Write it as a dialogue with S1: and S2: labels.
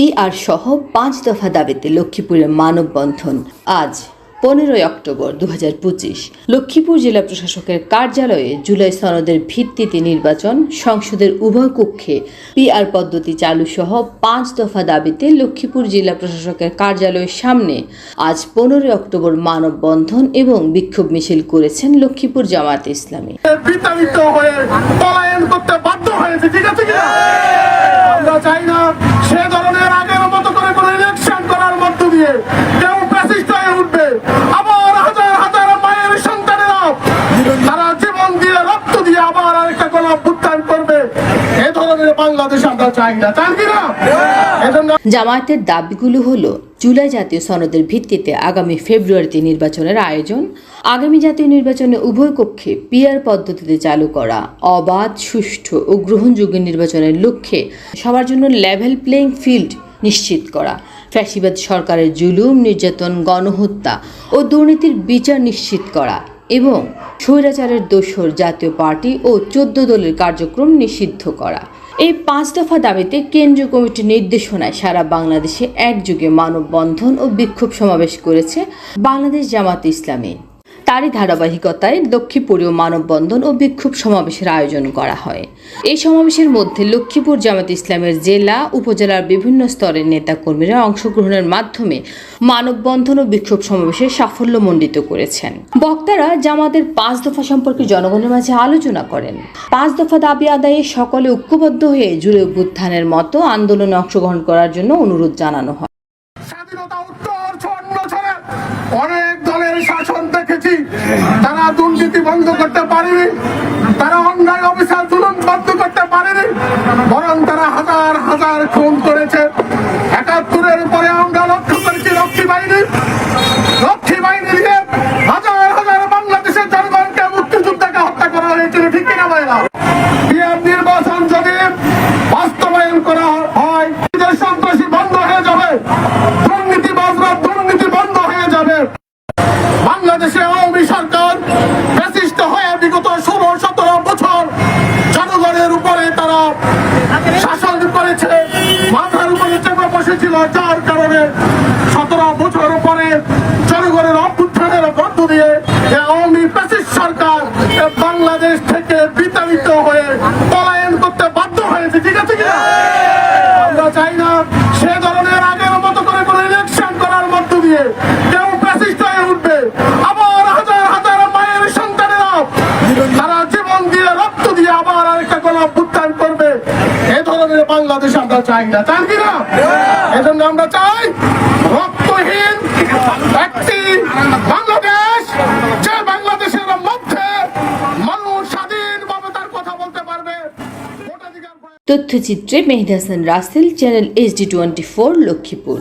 S1: PR সহ পাঁচ দফা দাবিতে লক্ষ্মীপুরের মানববন্ধন আজ, পনেরোই অক্টোবর দু লক্ষ্মীপুর জেলা প্রশাসকের কার্যালয়ে জুলাই সনদের ভিত্তিতে নির্বাচন, সংসদের উভয় কক্ষে পিআর পদ্ধতি চালু সহ পাঁচ দফা দাবিতে লক্ষ্মীপুর জেলা প্রশাসকের কার্যালয়ের সামনে আজ, পনেরোই অক্টোবর মানববন্ধন এবং বিক্ষোভ মিছিল করেছেন লক্ষ্মীপুর জামাত ইসলামী।
S2: করতে আমরা চাই না। চান কিনা
S1: জামায়াতের দাবিগুলো হলো জুলাই জাতীয় সনদের ভিত্তিতে আগামী ফেব্রুয়ারিতে নির্বাচনের আয়োজন আগামী জাতীয় নির্বাচনে উভয় কক্ষে পিআর পদ্ধতিতে চালু করা অবাধ সুষ্ঠু ও গ্রহণযোগ্য নির্বাচনের লক্ষ্যে সবার জন্য লেভেল প্লেইং ফিল্ড নিশ্চিত করা ফ্যাসিবাদ সরকারের জুলুম নির্যাতন গণহত্যা ও দুর্নীতির বিচার নিশ্চিত করা। এবং স্বৈরাচারের দোসর জাতীয় পার্টি ও চোদ্দ দলের কার্যক্রম নিষিদ্ধ করা। এই পাঁচ দফা দাবিতে কেন্দ্রীয় কমিটির নির্দেশনায় সারা বাংলাদেশে একযোগে মানববন্ধন ও বিক্ষোভ সমাবেশ করেছে বাংলাদেশ জামাত ইসলামী। তারই ধারাবাহিকতায় লক্ষ্মীপুরেও মানববন্ধন ও বিক্ষোভ সমাবেশের আয়োজন করা হয়। এই সমাবেশের মধ্যে লক্ষ্মীপুর জামাত ইসলামের জেলা, উপজেলার বিভিন্ন স্তরের নেতাকর্মীরা অংশগ্রহণের মাধ্যমে মানববন্ধন ও বিক্ষোভ সমাবেশে সাফল্য মণ্ডিত করেছেন। বক্তারা জামাতের পাঁচ দফা সম্পর্কে জনগণের মাঝে আলোচনা করেন। পাঁচ দফা দাবি আদায়ে সকলে ঐক্যবদ্ধ হয়ে জুড়ে অভ্যুত্থানের মতো আন্দোলনে অংশগ্রহণ করার জন্য অনুরোধ জানানো হয়।
S2: বন্ধ করতে পারেনি। তারা অন্যায় অফিসার জুলুম বন্ধ করতে পারেনি। বরং তারা হাজার হাজার খুন করেছে। একাত্তরের পরে আমরা লক্ষ্য করেছি লক্ষ্মী বাহিনী। লক্ষ্মী বাহিনী দিয়ে হাজার হাজার বাংলাদেশের জনগণকে মুক্তিযোদ্ধাকে হত্যা করা হয়েছিল, ঠিক কিনা ভাইরা বিএম নির্বাচন যদি বাস্তবায়ন করা হয় যে সন্ত্রাসী বন্ধ হয়ে যাবে দুর্নীতি বাজরা দুর্নীতি বন্ধ হয়ে যাবে বাংলাদেশে আওয়ামী সরকার ফ্যাসিস্ট হয়ে বিগত ষোলো সতেরো বছর জনগণের উপরে তারা শাসন করেছে, মাথার উপরে চেপে বসেছিল, যার কারণে সতেরো বছর পরে জনগণের অভ্যুত্থানের মধ্য দিয়ে আওয়ামী ফ্যাসিস্ট সরকার বাংলাদেশ থেকে বিতাড়িত হয়ে পলায়ন করতে বাধ্য হয়েছে। ঠিক আছে কিনা? আমরা চাই না সে ধরনের আগের মতো করে কোনো ইলেকশন করার মধ্য দিয়ে কেউ প্যাসিস্ট হয়ে উঠবে। আবার হাজার হাজার মায়ের সন্তানেরা তারা জীবন দিয়ে রক্ত দিয়ে আবার আরেকটা কোনো বাংলাদেশ আমরা চাই না চান কিনা এজন্য আমরা চাই রক্তহীন একটি বাংলাদেশ যে বাংলাদেশের মধ্যে মানুষ স্বাধীনভাবে তার কথা বলতে পারবে
S1: তথ্যচিত্রে Mehed Hasan Rasel channel HD twenty four Lakshmipur.